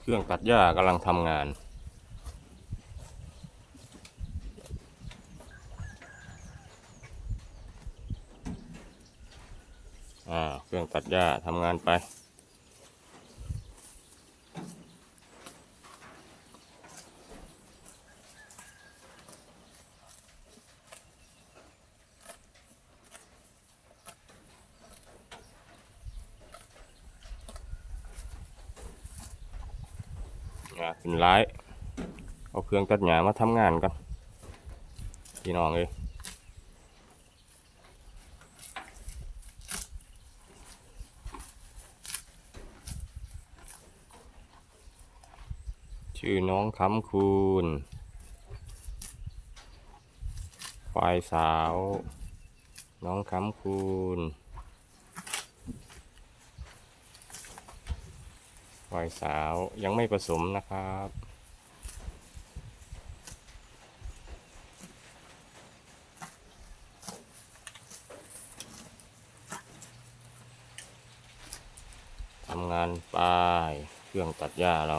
เครื่องตัดหญ้ากำลังทำงาน อ่า เครื่องตัดหญ้าทำงานไป อ่าขึ้นร้ายเอาเครื่องตัดหญ้ามาทำงานกันพี่น้องเลยชื่อน้องคำคูณฝ่ายสาว น้องคำคูณ วายสาวยังไม่ผสมนะครับทำงานไปเครื่องตัดหญ้าเรา